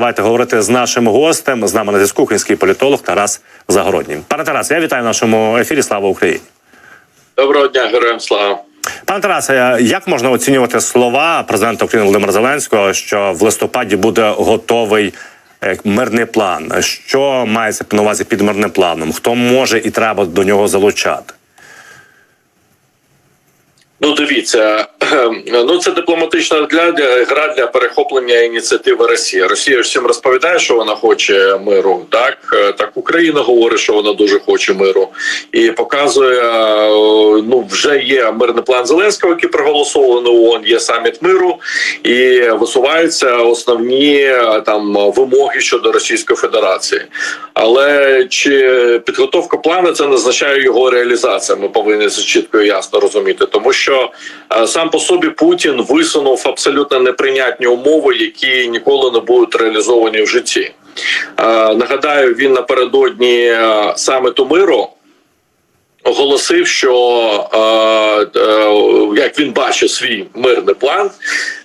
давайте говорити з нашим гостем. З нами на зв'язку український політолог Тарас Загородній. Пане Тарасе, я вітаю в нашому ефірі. Слава Україні. Доброго дня, героям слава. Пане Тарасе, як можна оцінювати слова президента України Володимира Зеленського, що в листопаді буде готовий е, мирний план? Що мається на увазі під мирним планом? Хто може і треба до нього залучати? Ну, дивіться, ну це дипломатична для, для гра для перехоплення ініціативи Росії. Росія всім розповідає, що вона хоче миру. Так Е, так Україна говорить, що вона дуже хоче миру, і показує. е, Ну вже є мирний план Зеленського, який проголосований ООН, Є саміт миру, і висуваються основні е, там вимоги щодо Російської Федерації. Але чи підготовка плану це не означає його реалізація? Ми повинні це чітко і ясно розуміти, тому що е, сам по собі Путін висунув абсолютно неприйнятні умови, які ніколи не будуть реалізовані в житті. Е, Нагадаю, він напередодні е, саміту миру. Оголосив, що е, е, як він бачить свій мирний план,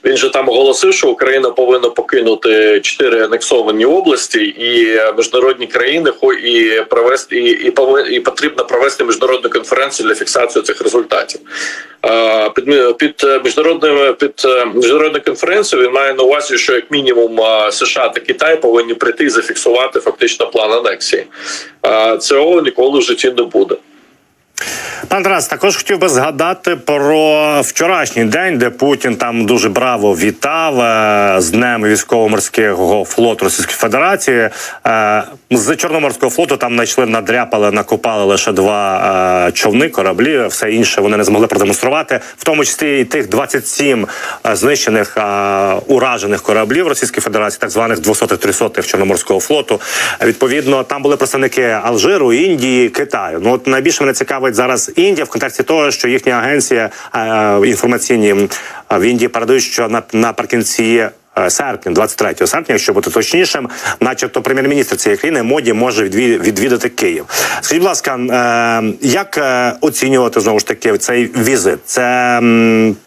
він же там оголосив, що Україна повинна покинути чотири анексовані області, і міжнародні країни хо- і провести і, і, і потрібно провести міжнародну конференцію для фіксації цих результатів. Е, Під під міжнародною під е, міжнародною конференцією він має на увазі, що як мінімум е, США та Китай повинні прийти і зафіксувати фактично план анексії. Е, Цього ніколи в житті не буде. Пан Тарас, також хотів би згадати про вчорашній день, де Путін там дуже браво вітав е, з днем військово-морського флоту Російської Федерації. Е, З Чорноморського флоту там знайшли надряпали, накопали лише два е, човни, кораблі. Все інше вони не змогли продемонструвати, в тому числі і тих 27 е, знищених уражених кораблів Російської Федерації, так званих 200-300 Чорноморського флоту. Відповідно, там були представники Алжиру, Індії, Китаю. Ну от найбільше мене цікавить зараз Індія в контексті того, що їхня агенція е, інформаційні в Індії передають, що на наприкінці. е, Серпня, 23 серпня, якщо бути точнішим, начебто прем'єр-міністр цієї країни моді може відві- відвідати Київ. Скажіть, будь ласка, е, як е, оцінювати знову ж таки цей візит? Це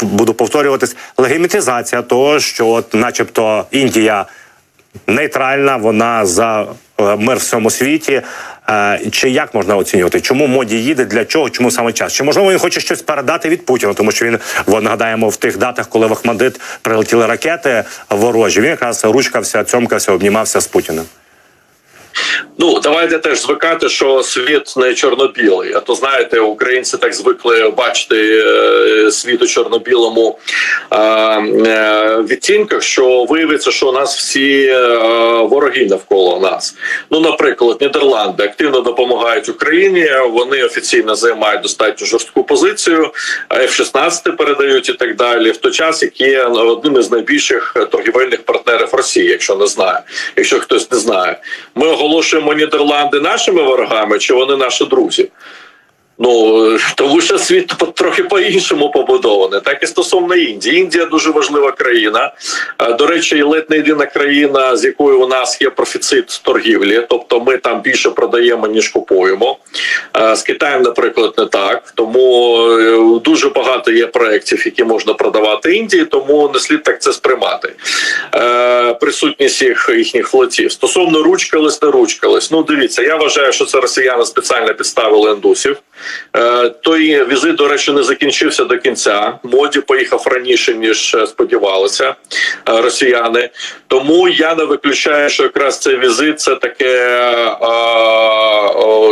буду повторюватись легімітизація того, що, от, начебто, Індія нейтральна, вона за е, мир в всьому світі. Е, Чи як можна оцінювати? Чому моді їде? Для чого? Чому саме час? Чи можливо він хоче щось передати від Путіна? Тому що він нагадаємо в тих датах, коли в Ахмадит прилетіли ракети ворожі. Він якраз ручкався, цьомкався, обнімався з Путіним. Ну давайте теж звикати, що світ не чорно-білий. А то знаєте, українці так звикли бачити е, світ у чорно-білому е, відтінках, що виявиться, що у нас всі е, вороги навколо нас. Ну, наприклад, Нідерланди активно допомагають Україні. Вони офіційно займають достатньо жорстку позицію. F-16 передають і так далі. В той час, як є одним із найбільших торгівельних партнерів Росії, якщо не знає, якщо хтось не знає, ми оголошуємо Нідерланди нашими ворогами, чи вони наші друзі. Ну тому що світ по- трохи по-іншому побудований. Так і стосовно Індії. Індія дуже важлива країна. Е, До речі, ледь не єдина країна, з якою у нас є профіцит торгівлі, тобто ми там більше продаємо ніж купуємо. Е, З Китаєм, наприклад, не так. Тому е, дуже багато є проєктів, які можна продавати Індії, тому не слід так це сприймати. Присутність їх їхніх флотів стосовно ручкались, не ручкались. Ну дивіться, я вважаю, що це росіяни спеціально підставили індусів. Е, Той візит, до речі, не закінчився до кінця. Моді поїхав раніше ніж е, сподівалися е, росіяни. Тому я не виключаю, що якраз цей візит це таке,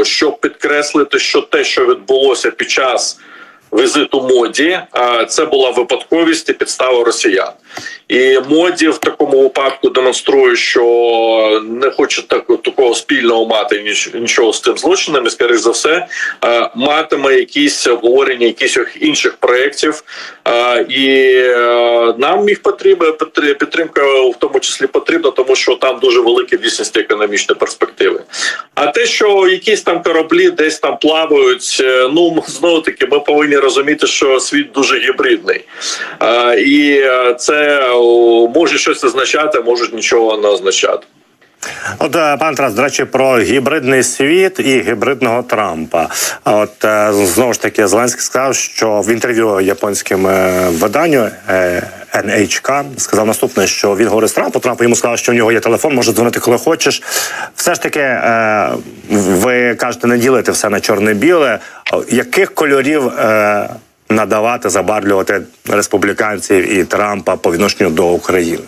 щоб підкреслити, що те, що відбулося під час. Візиту моді це була випадковість і підстава росіян, і моді в такому випадку демонструє, що не хоче так, такого спільного мати ніч, нічого з цим злочином, і скоріш за все е, матиме якісь обговорення, якісь інших проєктів, е, і е, нам їх потрібна підтримка, в тому числі потрібна, тому що там дуже великі дійсності економічні перспективи. А те, що якісь там кораблі десь там плавають, ну знову таки, ми повинні розуміти, що світ дуже гібридний, і це може щось означати, може нічого не означати. От е, пан Тарас, до речі, про гібридний світ і гібридного Трампа. От е, знову ж таки, Зеленський сказав, що в інтерв'ю японським е, виданню NHK сказав наступне, що він говорить з Трампом. Трамп йому сказав, що в нього є телефон, може дзвонити коли хочеш. Все ж таки, ви кажете, не ділити все на чорне-біле. Яких кольорів надавати, забарлювати республіканців і Трампа по відношенню до України?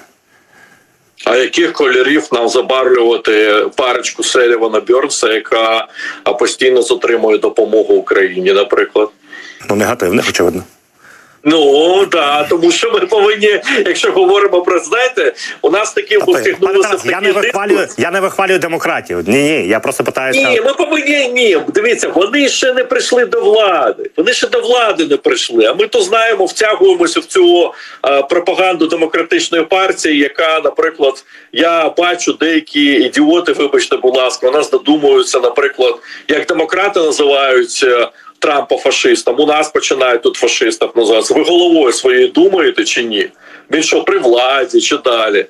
А яких кольорів нам забарлювати парочку Селівана Бьорнса, яка постійно затримує допомогу Україні, наприклад? Ну, негативних, очевидно. Ну да, тому що ми повинні, якщо говоримо про знаєте, у нас такі Пане втягнулися я не вихвалюю, я не вихвалюю демократів. Ні, ні, я просто питаюся. Ні, ми повинні ні. Дивіться, вони ще не прийшли до влади. Вони ще до влади не прийшли. А ми то знаємо, втягуємося в цю е, пропаганду демократичної партії, яка, наприклад, я бачу деякі ідіоти, вибачте, будь ласка, у нас додумуються, наприклад, як демократи називають. Трампа фашистом. У нас починають тут фашистів називати. Ви головою своєю думаєте чи ні? Він що при владі чи далі?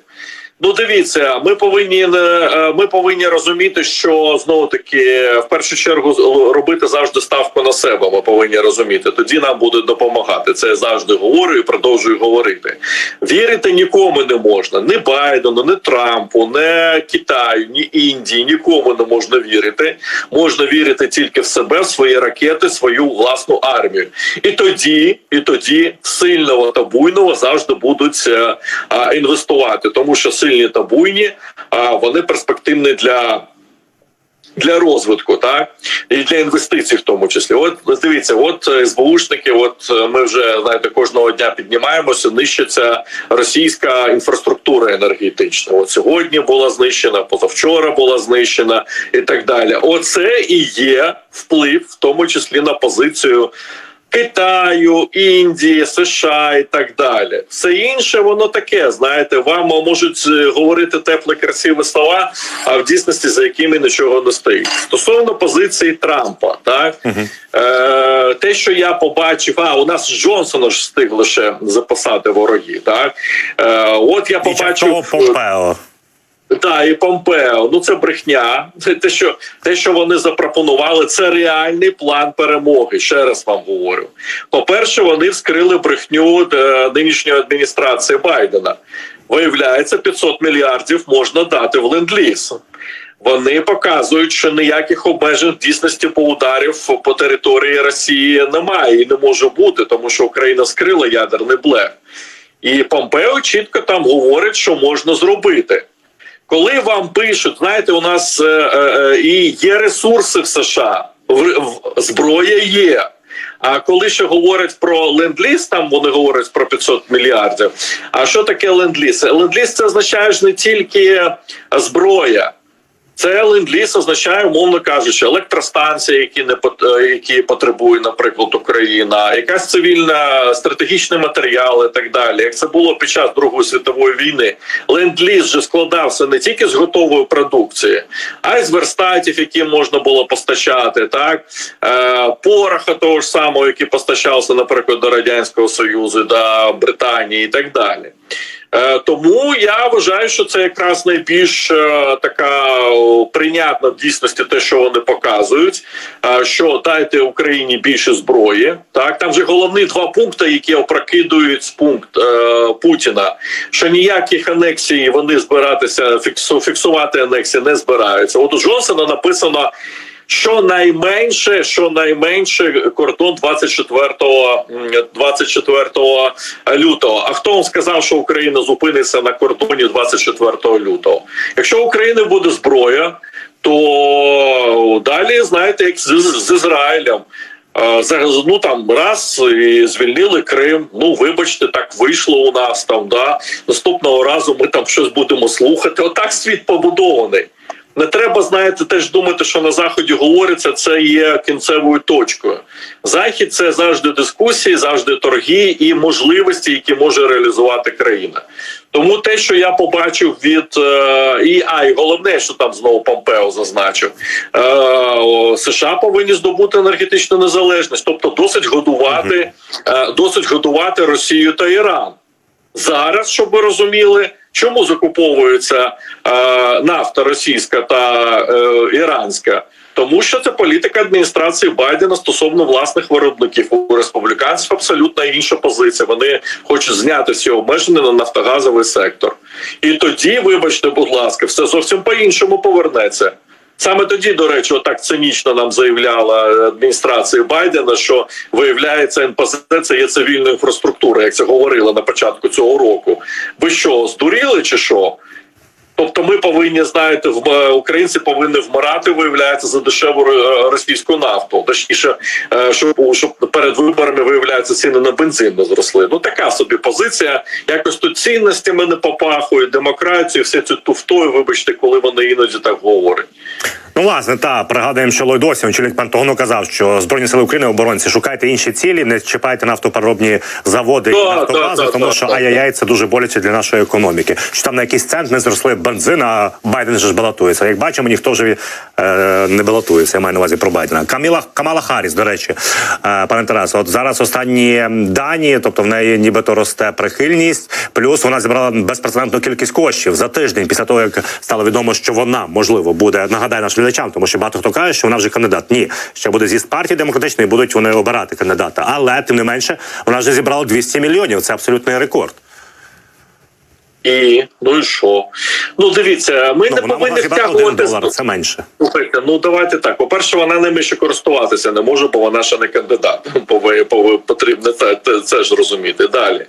Ну, дивіться, ми повинні е, ми повинні розуміти, що знову таки в першу чергу робити завжди ставку на себе. Ми повинні розуміти. Тоді нам будуть допомагати. Це я завжди говорю і продовжую говорити. Вірити нікому не можна. Ні Байдену, ні Трампу, ні Китаю, ні Індії. Нікому не можна вірити. Можна вірити тільки в себе, в свої ракети, свою власну армію. І тоді, і тоді сильного та буйного завжди будуть е, а, інвестувати, тому що сильні та буйні, а вони перспективні для. Для розвитку, так і для інвестицій, в тому числі, от дивіться, от е, СБУшники, от е, ми вже знаєте, кожного дня піднімаємося. Нищиться російська інфраструктура енергетична. От сьогодні була знищена, позавчора була знищена і так далі. Оце і є вплив, в тому числі на позицію. Китаю, Індії, США і так далі. Все інше воно таке. Знаєте, вам можуть е, говорити теплі, красиві слова, а в дійсності за якими нічого не стоїть. Стосовно позиції Трампа, так е, те, що я побачив, а у нас Джонсона ж встиг лише записати вороги. Так е, от я побачив Помпео. Та і Помпео, ну це брехня. Те, що те, що вони запропонували, це реальний план перемоги. Ще раз вам говорю. По-перше, вони вскрили брехню е, нинішньої адміністрації Байдена. Виявляється, 500 мільярдів можна дати в ленд-ліз. Вони показують, що ніяких обмежень в дійсності по ударів по території Росії немає і не може бути, тому що Україна скрила ядерний блеф. І Помпео чітко там говорить, що можна зробити. Коли вам пишуть, знаєте, у нас е, е, е, і є ресурси в США, в, в, зброя є. А коли ще говорять про ленд-ліз, там вони говорять про 500 мільярдів. А що таке ленд-ліз? Ленд-ліз це означає ж не тільки зброя. Це ленд-ліз означає, умовно кажучи, електростанції, які не е, які потребує, наприклад, Україна, якась цивільна стратегічні матеріали, і так далі. Як це було під час Другої світової війни, ленд-ліз же складався не тільки з готової продукції, а й з верстатів, які можна було постачати, так е, пороха того ж самого, який постачався, наприклад, до радянського союзу, до Британії, і так далі. Е, Тому я вважаю, що це якраз найбільш е, така прийнятна в дійсності те, що вони показують. е, Що дайте Україні більше зброї. Так там же головні два пункти, які опрокидують пункт Путіна. Що ніяких анексій вони збиратися фіксу, фіксувати анексії не збираються. От у Джонсона написано. Що найменше, що найменше кордон 24, м, 24 лютого. А хто вам сказав, що Україна зупиниться на кордоні 24 лютого? Якщо України буде зброя, то далі знаєте, як з, з Ізраїлем. Ну там раз і звільнили Крим. Ну вибачте, так вийшло у нас там. Да наступного разу ми там щось будемо слухати. Отак світ побудований. Не треба, знаєте, теж думати, що на заході говориться, це є кінцевою точкою. Захід це завжди дискусії, завжди торги і можливості, які може реалізувати країна. Тому те, що я побачив від е, і а і головне, що там знову Помпео зазначив, е, США повинні здобути енергетичну незалежність, тобто досить годувати, е, досить годувати Росію та Іран. Зараз, щоб ви розуміли, чому закуповується е, нафта російська та е, іранська, Тому що це політика адміністрації Байдена стосовно власних виробників. У республіканців абсолютно інша позиція. Вони хочуть зняти всі обмеження на нафтогазовий сектор. І тоді, вибачте, будь ласка, все зовсім по-іншому повернеться. Саме тоді, до речі, так цинічно нам заявляла адміністрація Байдена, що виявляється НПЗ це є цивільна інфраструктура, як це говорила на початку цього року. Ви що, здуріли чи що? Тобто, ми повинні знаєте, в українці повинні вмирати, виявляється, за дешеву е, російську нафту. Точніше, е, щоб, щоб перед виборами виявляється ціни на бензин не зросли. Ну така собі позиція. Якось тут цінностями не попахують, демократію, все цю туфтою, вибачте, коли вони іноді так говорять. Ну, власне, та пригадуємо, що Ллойд Осін, очільник Пентагону, казав, що збройні сили України оборонці шукайте інші цілі, не чіпайте нафтопереробні заводи і Да, нафтобази, да, тому да, що да, ай-яй-яй, це дуже боляче для нашої економіки. Що там на якийсь цент не зросли бензин, а Байден же ж балотується. Як бачимо, ніхто вже е, не балотується. Я маю на увазі про Байдена. Каміла Камала Харріс, до речі, е, пане Тарасе, от зараз останні дані, тобто в неї нібито росте прихильність, плюс вона зібрала безпрецедентну кількість коштів за тиждень після того, як стало відомо, що вона можливо буде нагадаю нашим глядачам, тому що багато хто каже, що вона вже кандидат. Ні, ще буде з'їзд партії демократичної, будуть вони обирати кандидата. Але тим не менше, вона вже зібрала 200 мільйонів. Це абсолютний рекорд. І ну і що? Ну дивіться, ми Ну, не повинні втягувати долар, це менше. Слухайте, ну давайте так. По-перше, вона ними ще користуватися не може, бо вона ще не кандидат. Пове- пове- Потрібно це, це, це ж розуміти. Далі.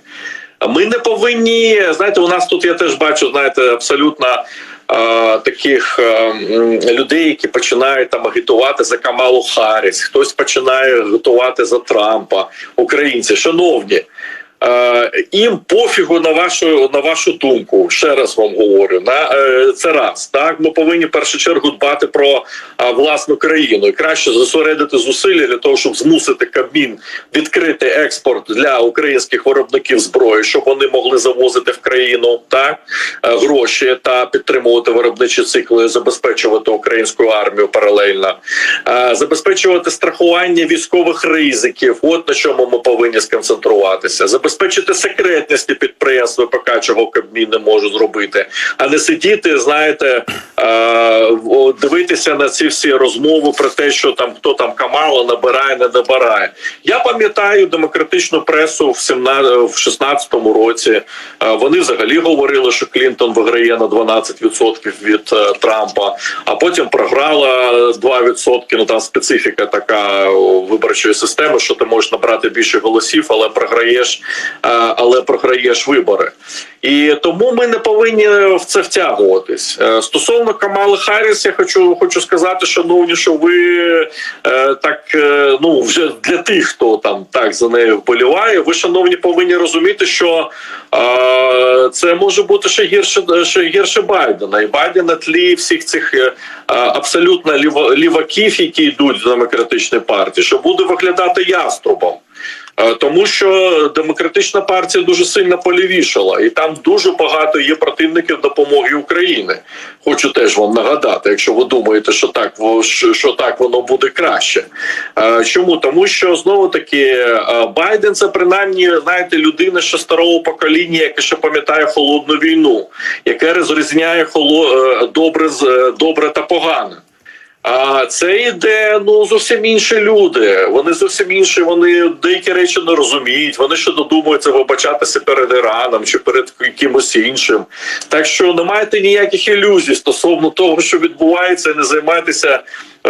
А Ми не повинні, знаєте, у нас тут я теж бачу, знаєте, абсолютно е, таких е, людей, які починають там агітувати за Камалу Харріс, хтось починає агітувати за Трампа, українці. Шановні, їм пофігу на вашу на вашу думку. Ще раз вам говорю. На е, це раз так. Ми повинні в першу чергу дбати про власну країну і краще зосередити зусилля для того, щоб змусити Кабмін відкрити експорт для українських виробників зброї, щоб вони могли завозити в країну так е, гроші та підтримувати виробничі цикли, забезпечувати українську армію паралельно, Е, забезпечувати страхування військових ризиків. От на чому ми повинні сконцентруватися. Забезпечити секретність підприємств ВПК, чого Кабмін не може зробити, а не сидіти, знаєте, е, дивитися на ці всі розмови про те, що там хто там Камала набирає, не набирає. Я пам'ятаю демократичну пресу в 17, 16-му році. Е, Вони взагалі говорили, що Клінтон виграє на 12% від е, Трампа, а потім програла 2%. Ну там специфіка така виборчої системи, що ти можеш набрати більше голосів, але програєш, але програєш вибори. І тому ми не повинні в це втягуватись. Е, Стосовно Камали Харріс, я хочу хочу сказати, шановні, що ви е, так е, ну вже для тих, хто там так за нею вболіває, ви шановні повинні розуміти, що це може бути ще гірше ще гірше Байдена, і Байден на тлі всіх цих абсолютно ліваків, які йдуть в демократичної партії, що буде виглядати яструбом. Е, Тому що демократична партія дуже сильно полівішала, і там дуже багато є противників допомоги України. Хочу теж вам нагадати, якщо ви думаєте, що так що так воно буде краще. Е, Чому тому, що знову таки е, Байден це принаймні знаєте людина ще старого покоління, яке ще пам'ятає холодну війну, яке розрізняє холо добре з добре та погане. А це йде ну зовсім інші люди. Вони зовсім інші. Вони деякі речі не розуміють. Вони ще додумуються вибачатися перед Іраном чи перед кимось іншим. Так що не маєте ніяких ілюзій стосовно того, що відбувається, і не займайтеся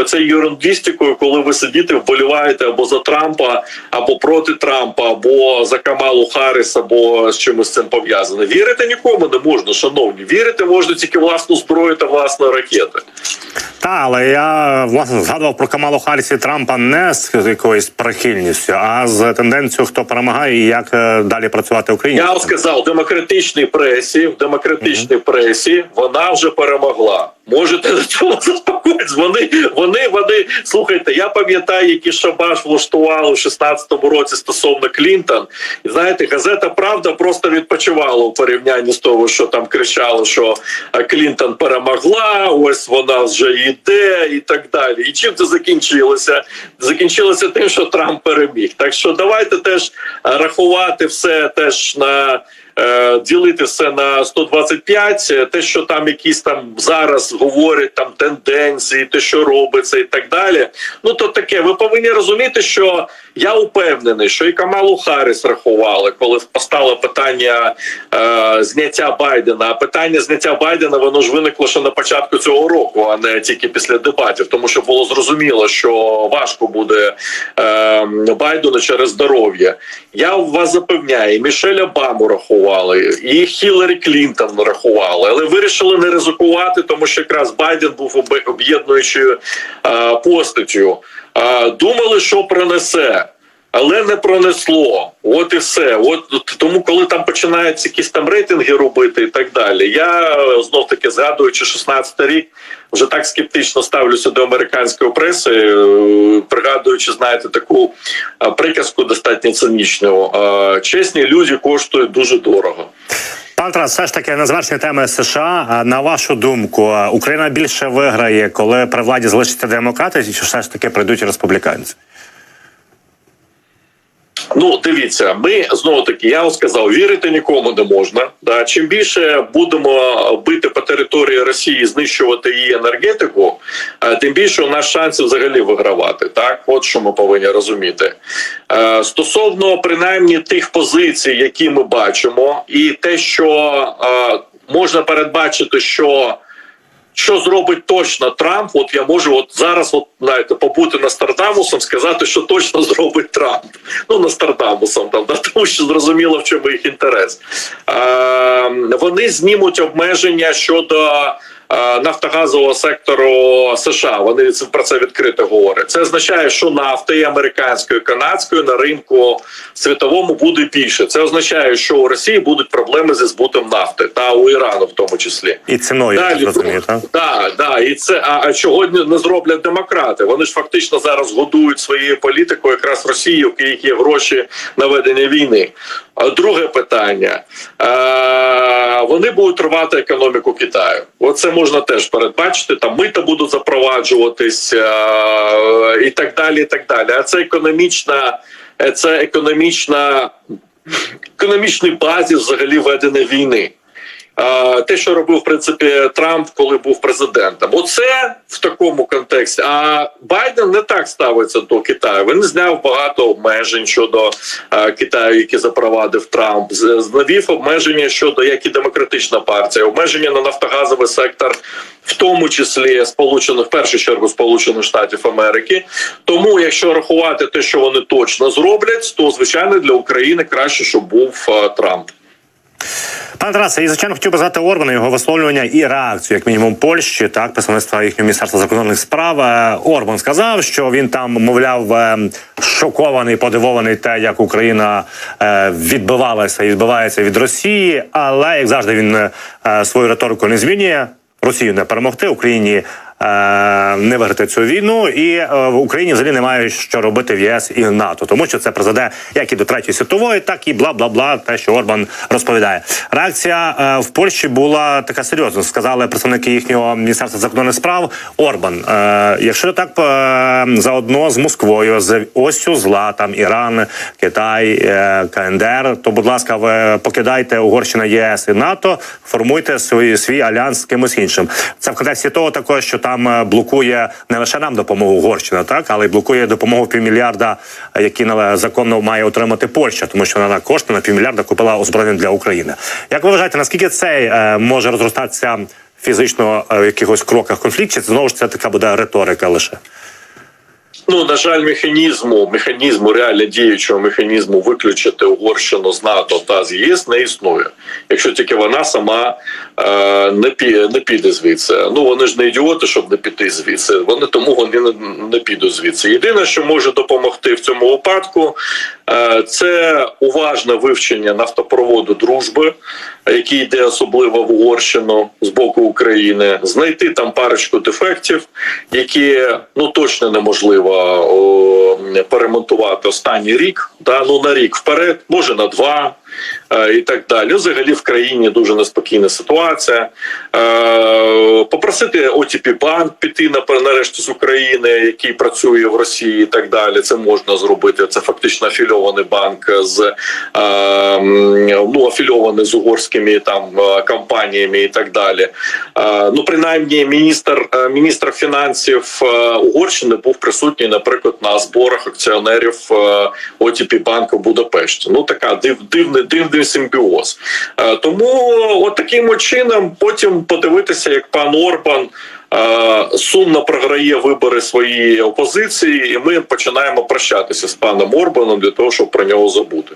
цією ерундістикою, коли ви сидите, вболіваєте або за Трампа, або проти Трампа, або за Камалу Харріс, або з чимось цим пов'язане. Вірити нікому не можна, шановні. Вірити можна тільки власну зброю та власні ракети. Та, але я власне згадував про Камалу Харріс і Трампа не з якоюсь прихильністю, а з тенденцією, хто перемагає і як е, далі працювати Україні. Я вам сказав, демократичній пресі, в демократичній пресі вона вже перемогла. Можете до цього заспокоїтися. Вони, вони, вони, слухайте, я пам'ятаю, які шабаш влаштували у 16-му році стосовно Клінтон. І знаєте, газета Правда просто відпочивала у порівнянні з того, що там кричали, що е, Клінтон перемогла, ось вона вже йде і так далі. І чим це закінчилося? Закінчилося тим, що Трамп переміг. Так що давайте теж е, рахувати все теж на ділити все на 125, е, те, що там якісь там зараз говорять там тенденції, те, що робиться, і так далі. Ну то таке. Ви повинні розуміти, що я упевнений, що і Камалу Харріс рахували, коли постало питання е, зняття Байдена. А питання зняття Байдена воно ж виникло ще на початку цього року, а не тільки після дебатів, тому що було зрозуміло, що важко буде е, Байдену через здоров'я. Я вас запевняю, Мішель Обаму рахували, і Хіларі Клінтон рахували, але вирішили не ризикувати, тому що якраз Байден був об'єднуючою е, постаттю. Е, думали, що принесе. Але не пронесло, от і все. От тому, коли там починаються якісь там рейтинги робити і так далі. Я знов таки згадуючи 16 рік, вже так скептично ставлюся до американської преси, е, пригадуючи, знаєте, таку е, приказку достатньо цинічну. Е, Чесні люди коштують дуже дорого. Пан Тарас, все ж таки на завершення теми США. На вашу думку, Україна більше виграє, коли при владі залишаться демократи, чи все ж таки прийдуть республіканці? Ну, дивіться, ми знову таки, я вам сказав, вірити нікому не можна. Да, чим більше будемо бити по території Росії, знищувати її енергетику, е, тим більше у нас шансів взагалі вигравати. Так, от що ми повинні розуміти. Е, Стосовно принаймні тих позицій, які ми бачимо, і те, що е, можна передбачити, що що зробить точно Трамп? От я можу от зараз, от знаєте, побути Нострадамусом, сказати, що точно зробить Трамп. Ну Нострадамусом там, да, тому що зрозуміло, в чому їх інтерес. Е, вони знімуть обмеження щодо. Е, Нафтогазового сектору США вони про це відкрито говорять. Це означає, що нафти і американської, і канадської на ринку світовому буде більше. Це означає, що у Росії будуть проблеми зі збутом нафти та у Ірану, в тому числі. І ціною, так розумію, так? Да, да, і це а, а чого не зроблять демократи? Вони ж фактично зараз годують своєю політикою якраз Росію, в яких є гроші на ведення війни. А друге питання: е, вони будуть рвати економіку Китаю. Оце можна теж передбачити. Там мита будуть запроваджуватись е, і так далі. І так далі. А це економічна, е, це економічна, економічний базі взагалі ведення війни. Те, що робив в принципі Трамп, коли був президентом, оце в такому контексті. А Байден не так ставиться до Китаю. Він зняв багато обмежень щодо Китаю, які запровадив Трамп. Знавів обмеження щодо як і демократична партія, обмеження на нафтогазовий сектор, в тому числі сполучених в першу чергу Сполучених Штатів Америки. Тому, якщо рахувати те, що вони точно зроблять, то звичайно для України краще, щоб був Трамп. Пане Тарасе, і звичайно хотів би задати Орбана його висловлювання і реакцію, як мінімум, Польщі, так, представництва їхнього міністерства закордонних справ. Е, Орбан сказав, що він там, мовляв, е, шокований, подивований те, як Україна е, відбивалася і відбивається від Росії. Але як завжди, він свою риторику не змінює. Росію не перемогти, Україні не виграти цю війну, і е, в Україні взагалі немає що робити в ЄС і НАТО, тому що це призведе як і до третьої світової, так і бла бла бла. Те, що Орбан розповідає. Реакція е, в Польщі була така серйозна. Сказали представники їхнього міністерства закордонних справ. Орбан, е, якщо так е, заодно з Москвою, з осю зла, там Іран, Китай, е, КНДР, то будь ласка, ви покидайте Угорщина, ЄС і НАТО, формуйте свій, свій альянс з кимось іншим. Це в контексті того, також що там е, блокує не лише нам допомогу Угорщина, так але й блокує допомогу півмільярда, е, які законно має отримати Польща, тому що вона на кошти на півмільярда купила озброєння для України. Як ви вважаєте, наскільки це е, може розростатися фізично в якихось кроках конфлікт, чи знову ж це така буде риторика лише? Ну на жаль, механізму механізму реально діючого механізму виключити Угорщину з НАТО та з ЄС не існує, якщо тільки вона сама е, не пі, не піде звідси. Ну вони ж не ідіоти, щоб не піти звідси. Вони тому вони не, не підуть звідси. Єдине, що може допомогти в цьому випадку, е, це уважне вивчення нафтопроводу дружби, який йде особливо в Угорщину з боку України, знайти там парочку дефектів, які ну точно неможливо о, перемонтувати останній рік. Да, ну на рік вперед, може на два. Е, і так далі. Взагалі в країні дуже неспокійна ситуація. Е, Попросити ОТП банк піти на нарешті з України, який працює в Росії, і так далі. Це можна зробити. Це фактично афільований банк з е, ну афільований з угорськими там компаніями і так далі. Ну, принаймні, міністр міністр фінансів Угорщини був присутній, наприклад, на зборах акціонерів ОТП банку в Будапешті. Ну така див, дивний дивний симбіоз. Е, Тому от таким чином потім подивитися, як пан Орбан. е, Сумно програє вибори своєї опозиції, і ми починаємо прощатися з паном Орбаном для того, щоб про нього забути.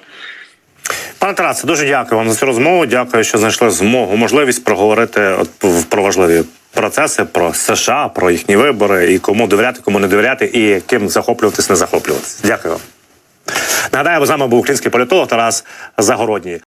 Пане Тарасе, дуже дякую вам за цю розмову. Дякую, що знайшли змогу, можливість проговорити про важливі процеси, про США, про їхні вибори і кому довіряти, кому не довіряти, і ким захоплюватись, не захоплюватись. Дякую вам. Нагадаю, з нами був український політолог Тарас Загородній.